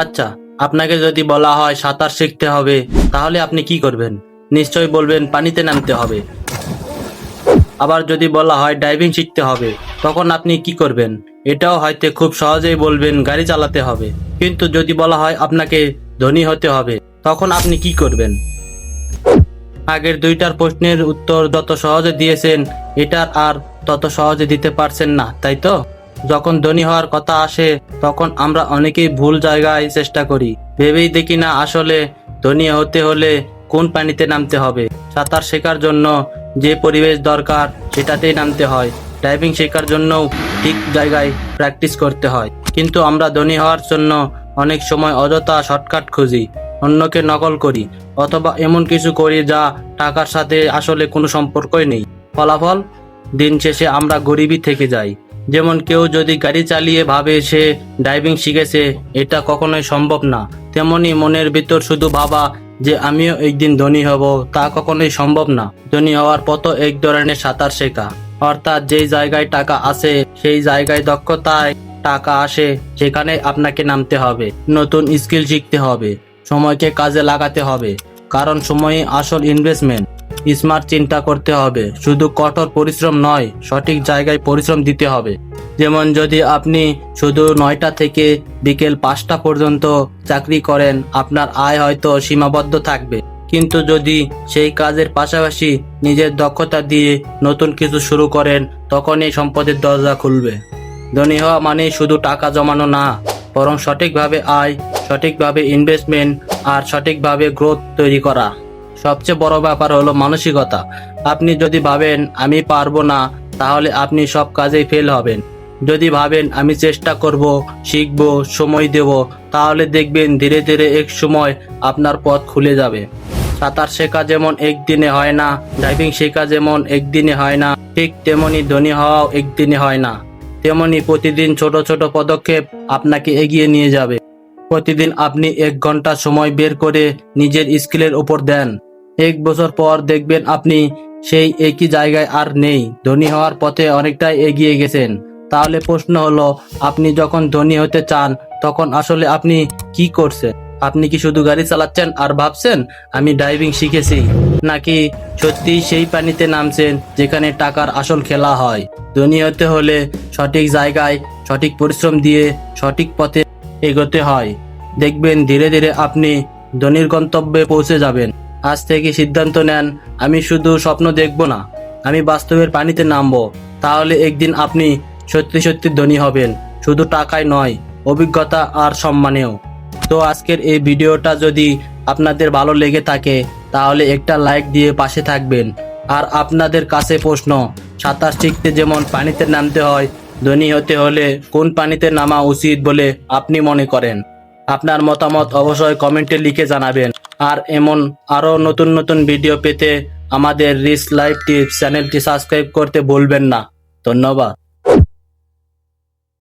আচ্ছা আপনাকে যদি বলা হয় সাঁতার শিখতে হবে, তাহলে আপনি কি করবেন? নিশ্চয়ই বলবেন পানিতে নামতে হবে। আবার যদি বলা হয় ড্রাইভিং শিখতে হবে, তখন আপনি কি করবেন? এটাও হয়তো খুব সহজেই বলবেন গাড়ি চালাতে হবে। কিন্তু যদি বলা হয় আপনাকে ধনী হতে হবে, তখন আপনি কি করবেন? আগের দুইটার প্রশ্নের উত্তর যত সহজে দিয়েছেন, এটার আর তত সহজে দিতে পারছেন না, তাই তো? যখন ধনী হওয়ার কথা আসে, তখন আমরা অনেকেই ভুল জায়গায় চেষ্টা করি। ভেবেই দেখি না আসলে ধনী হতে হলে কোন পানিতে নামতে হবে। সাঁতার শেখার জন্য যে পরিবেশ দরকার, সেটাতেই নামতে হয়। ড্রাইভিং শেখার জন্যও ঠিক জায়গায় প্র্যাকটিস করতে হয়। কিন্তু আমরা ধনী হওয়ার জন্য অনেক সময় অযথা শর্টকাট খুঁজি, অন্যকে নকল করি, অথবা এমন কিছু করি যা টাকার সাথে আসলে কোনো সম্পর্কই নেই। ফলাফল? দিন শেষে আমরা গরিবই থেকে যাই। যেমন কেউ যদি গাড়ি চালিয়ে ভাবে সে ড্রাইভিং শিখেছে, এটা কখনোই সম্ভব না। তেমনি মনের ভিতর শুধু ভাবা যে আমিও একদিন ধনী হব, তা কখনোই সম্ভব না। ধনী হওয়ার পথ এক ধরনের সাঁতার শেখা। অর্থাৎ যেই জায়গায় টাকা আছে, সেই জায়গায় দক্ষতায় টাকা আসে সেখানে আপনাকে নামতে হবে। নতুন স্কিল শিখতে হবে। সময়কে কাজে লাগাতে হবে। কারণ সময়ই আসল ইনভেস্টমেন্ট স্মার্ট চিন্তা করতে হবে। শুধু কঠোর পরিশ্রম নয়, সঠিক জায়গায় পরিশ্রম দিতে হবে। যেমন যদি আপনি শুধু নয়টা থেকে বিকেল পাঁচটা পর্যন্ত চাকরি করেন, আপনার আয় হয়তো সীমাবদ্ধ থাকবে। কিন্তু যদি সেই কাজের পাশাপাশি নিজের দক্ষতা দিয়ে নতুন কিছু শুরু করেন, তখনই সম্পদের দরজা খুলবে। ধনী হওয়া মানে শুধু টাকা জমানো না, বরং সঠিকভাবে আয়, সঠিকভাবে ইনভেস্টমেন্ট আর সঠিকভাবে গ্রোথ তৈরি করা। সবচেয়ে বড় ব্যাপার হলো মানসিকতা। আপনি যদি ভাবেন, আমি পারব না, তাহলে আপনি সব কাজেই ফেল হবেন। যদি ভাবেন, আমি চেষ্টা করব, শিখব, সময় দেব, তাহলে দেখবেন ধীরে ধীরে এক সময় আপনার পথ খুলে যাবে। সাঁতার শেখা যেমন একদিনে হয় না ড্রাইভিং শেখা যেমন একদিনে হয় না, ঠিক তেমনি ধনী হওয়াও একদিনে হয় না। তেমনি প্রতিদিন ছোট ছোট পদক্ষেপ আপনাকে এগিয়ে নিয়ে যাবে। প্রতিদিন আপনি এক ঘণ্টা সময় বের করে নিজের স্কিলের উপর দেন। এক বছর পর দেখবেন আপনি সেই একই জায়গায় আর নেই। ধনী হওয়ার পথে অনেকটাই এগিয়ে গেছেন। তাহলে প্রশ্ন হলো, আপনি যখন ধনী হতে চান, তখন আসলে আপনি কি করছেন? আপনি কি শুধু গাড়ি চালাচ্ছেন আর ভাবছেন, আমি ড্রাইভিং শিখেছি নাকি সত্যি সেই পানিতে নামছেন, যেখানে টাকার আসল খেলা হয়? ধনী হতে হলে সঠিক জায়গায় সঠিক পরিশ্রম দিয়ে সঠিক পথে এগোতে হয়। দেখবেন ধীরে ধীরে আপনি ধনীর গন্তব্যে পৌঁছে যাবেন। আজ থেকে সিদ্ধান্ত নেন, আমি শুধু স্বপ্ন দেখব না, আমি বাস্তবের পানিতে নামবো। তাহলে একদিন আপনি সত্যি সত্যি ধনী হবেন, শুধু টাকায় নয়, অভিজ্ঞতা আর সম্মানেও। তো আজকের এই ভিডিওটা যদি আপনাদের ভালো লেগে থাকে, তাহলে একটা লাইক দিয়ে পাশে থাকবেন। আর আপনাদের কাছে প্রশ্ন, সাঁতার শিখতে যেমন পানিতে নামতে হয়, ধনী হতে হলে কোন পানিতে নামা উচিত বলে আপনি মনে করেন? আপনার মতামত অবশ্যই কমেন্টে লিখে জানাবেন। আর এমন আরও নতুন নতুন ভিডিও পেতে আমাদের রিস লাইভ টিপস চ্যানেলটি সাবস্ক্রাইব করতে ভুলবেন না। ধন্যবাদ।